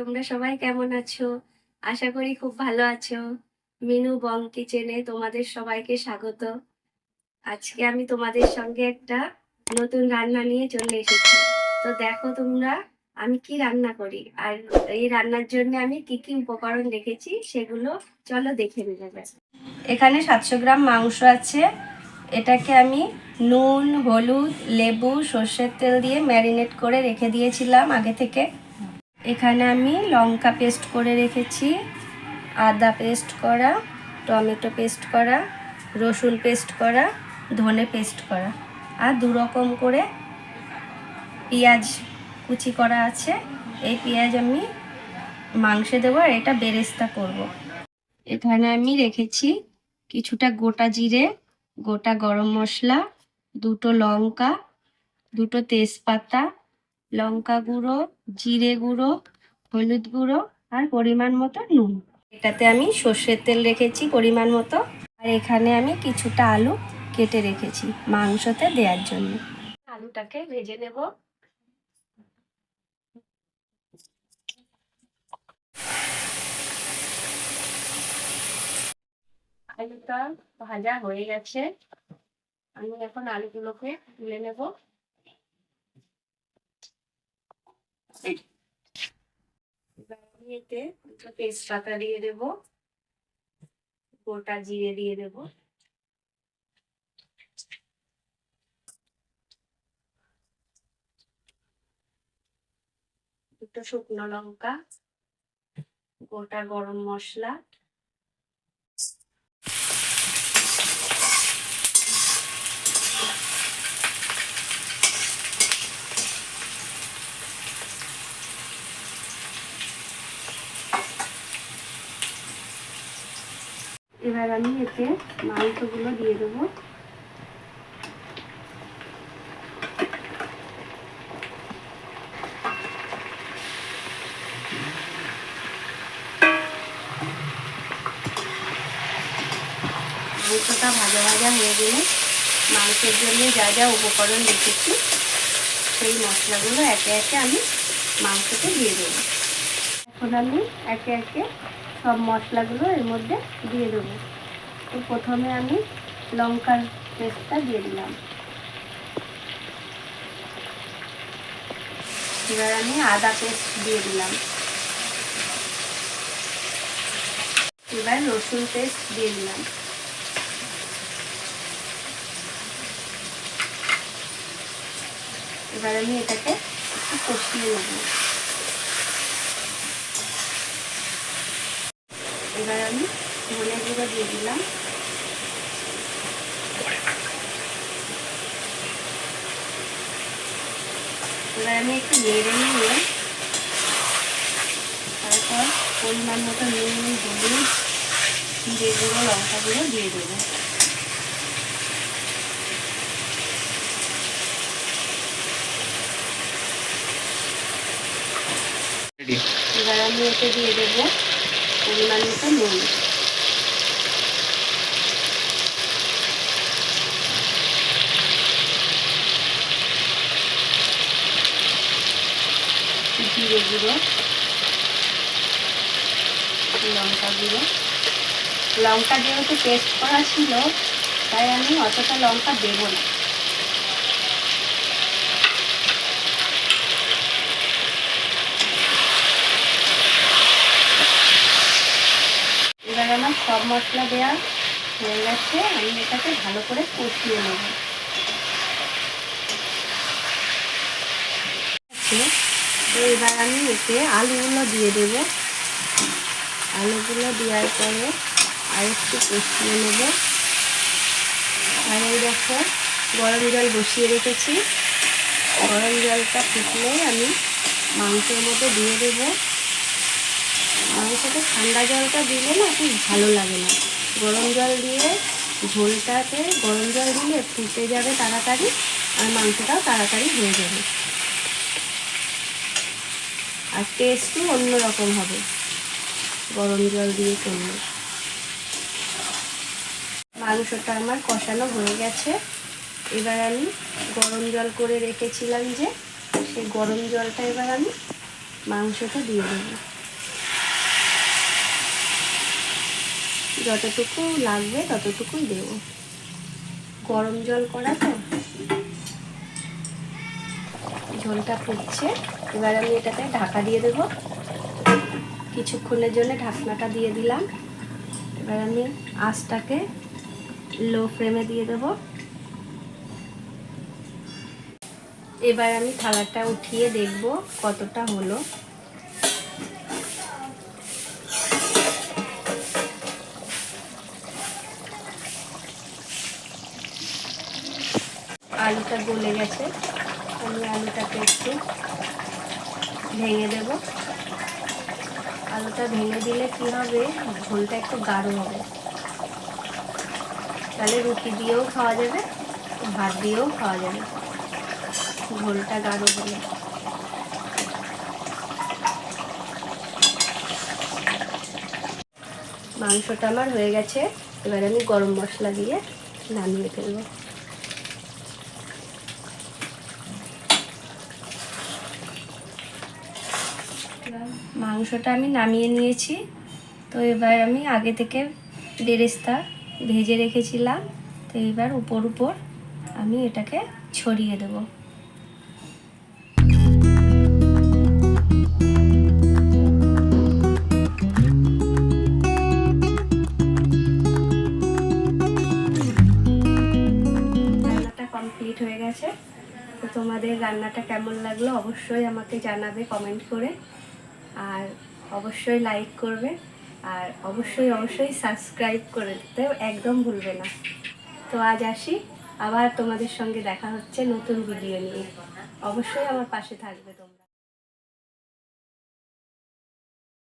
তোমরা সবাই কেমন আছো? আশা করি খুব ভালো আছো। মিনু বং কিচেনে তোমাদের সবাইকে স্বাগত। আজকে আমি তোমাদের সঙ্গে একটা নতুন রান্না নিয়ে চলে এসেছি। তো দেখো তোমরা, আমি কি রান্না করি? আর এই রান্নার জন্য আমি কি কি উপকরণ রেখেছি সেগুলো চলো দেখে নেবে এখানে সাতশো গ্রাম মাংস আছে। এটাকে আমি নুন, হলুদ, লেবু, সর্ষের তেল দিয়ে ম্যারিনেট করে রেখে দিয়েছিলাম আগে থেকে। এখানে আমি লঙ্কা পেস্ট করে রেখেছি, আদা পেস্ট করা, টমেটো পেস্ট করা, রসুন পেস্ট করা, ধনে পেস্ট করা আর দু রকম করে পেঁয়াজ কুচি করা আছে, এই পেঁয়াজ আমি মাংসে দেবো আর এটা বেরেস্তা করব। এখানে আমি রেখেছি কিছুটা গোটা জিরে, গোটা গরম মশলা, দুটো লঙ্কা, দুটো তেজপাতা লঙ্কা গুঁড়ো, জিরে গুঁড়ো, হলুদ গুঁড়ো আর পরিমাণ মতো নুন। এটাতে আমি সর্ষের তেল রেখেছি পরিমাণ মতো। আর এখানে আমি কিছুটা আলু কেটে রেখেছি মাংসতে দেওয়ার জন্য। আলুটাকে ভেজে নেব। আলুটা ভাজা হয়ে গেছে। আমি এখন আলুগুলোকে তুলে নেব এবার আমি এতে দিয়ে দেব। গোটা জিরে দিয়ে দেব। দুটো শুকনো লঙ্কা গোটা গরম মশলা। এবার আমি এতে মাংসগুলো দিয়ে দেবো। মাংসটা ভাজা ভাজা হয়ে গেলে মাংসের জন্য যা যা উপকরণ রেখেছি, সেই মশলাগুলো একে একে আমি মাংসতে দিয়ে দেবো। এখন আমি একে একে সব মশলাগুলো এর মধ্যে দিয়ে দেবো। প্রথমে আমি লঙ্কার পেস্টটা দিয়ে দিলাম। এবার আমি আদা পেস্ট দিয়ে দিলাম। এবার রসুন পেস্ট দিয়ে দিলাম। এবার আমি এটাকে একটু কষিয়ে নেব। এবার আমি ধনে গুঁড়ো দিয়ে দিলাম। এবার আমি একটু নেড়ে নিয়ে তারপর পরিমাণ মতো নুন হলুদ জিরে গুঁড়ো লঙ্কা গুঁড়ো দিয়ে দেবো। এবার আমি এতে দিয়ে দেবো পরিমাণ মতো নুন। জিরে গুঁড়ো, লঙ্কা গুঁড়ো। লঙ্কা যেহেতু পেস্ট করা ছিল, তাই আমি অতটা লঙ্কা দেবো না। এবার আমার সব মশলা দেওয়া হয়ে গেছে, আমি এটাকে ভালো করে কষিয়ে নেব। এবার আমি এতে আলুগুলো দিয়ে দেব। আলুগুলো দেওয়ার পরে আর একটু কষিয়ে নেব। আর এই দেখো, গরম জল বসিয়ে রেখেছি। গরম জলটা ফুটলে আমি মাংসের মধ্যে দিয়ে দেবো। মাংসটা ঠান্ডা জলটা দিলে না খুব ভালো লাগে না। গরম জল দিয়ে ঝোলটাতে, গরম জল দিলে ফুটে যাবে তাড়াতাড়ি আর মাংসটাও তাড়াতাড়ি হয়ে যাবে। আর টেস্টও অন্যরকম হবে। গরম জল দিয়ে করলে। মাংসটা আমার কষানো হয়ে গেছে। এবার আমি গরম জল করে রেখেছিলাম যে, সেই গরম জলটা এবার আমি মাংসটা দিয়ে দেব। যতটুকু লাগবে ততটুকুই দেব। গরম জল করা তো? ঝোলটা ফুটছে। এবার আমি এটাতে ঢাকা দিয়ে দেব। কিছুক্ষণের জন্য ঢাকনাটা দিয়ে দিলাম। এবার আমি আঁচটাকে লো ফ্লেমে দিয়ে দেব। এবার আমি থালাটা উঠিয়ে দেখব কতটা হলো। আলুটা গলে গেছে। আমি আলুটাকে একটু ভেঙে দেব। আলুটা ভেঙে দিলে কি হবে? ঝোলটা একটু গাঢ় হবে। তাহলে রুটি দিয়েও খাওয়া যাবে, ভাত দিয়েও খাওয়া যাবে। ঝোলটা গাঢ় হলে। মাংসটা আমার হয়ে গেছে। এবার আমি গরম মশলা দিয়ে নামিয়ে ফেলব। মাংসটা আমি নামিয়ে নিয়েছি। তো এবার আমি আগে থেকে বেরেস্তা ভেজে রেখেছিলাম। তো এবার উপর উপর আমি এটাকে ছড়িয়ে দেব। কমপ্লিট হয়ে গেছে। তো তোমাদের রান্নাটা কেমন লাগল অবশ্যই আমাকে জানাবে কমেন্ট করে। আর অবশ্যই লাইক করবে আর অবশ্যই অবশ্যই সাবস্ক্রাইব করে দিতে একদম ভুলবে না। তো আজ আসি, আবার তোমাদের সঙ্গে দেখা হচ্ছে নতুন ভিডিও নিয়ে। অবশ্যই আমার পাশে থাকবে তোমরা।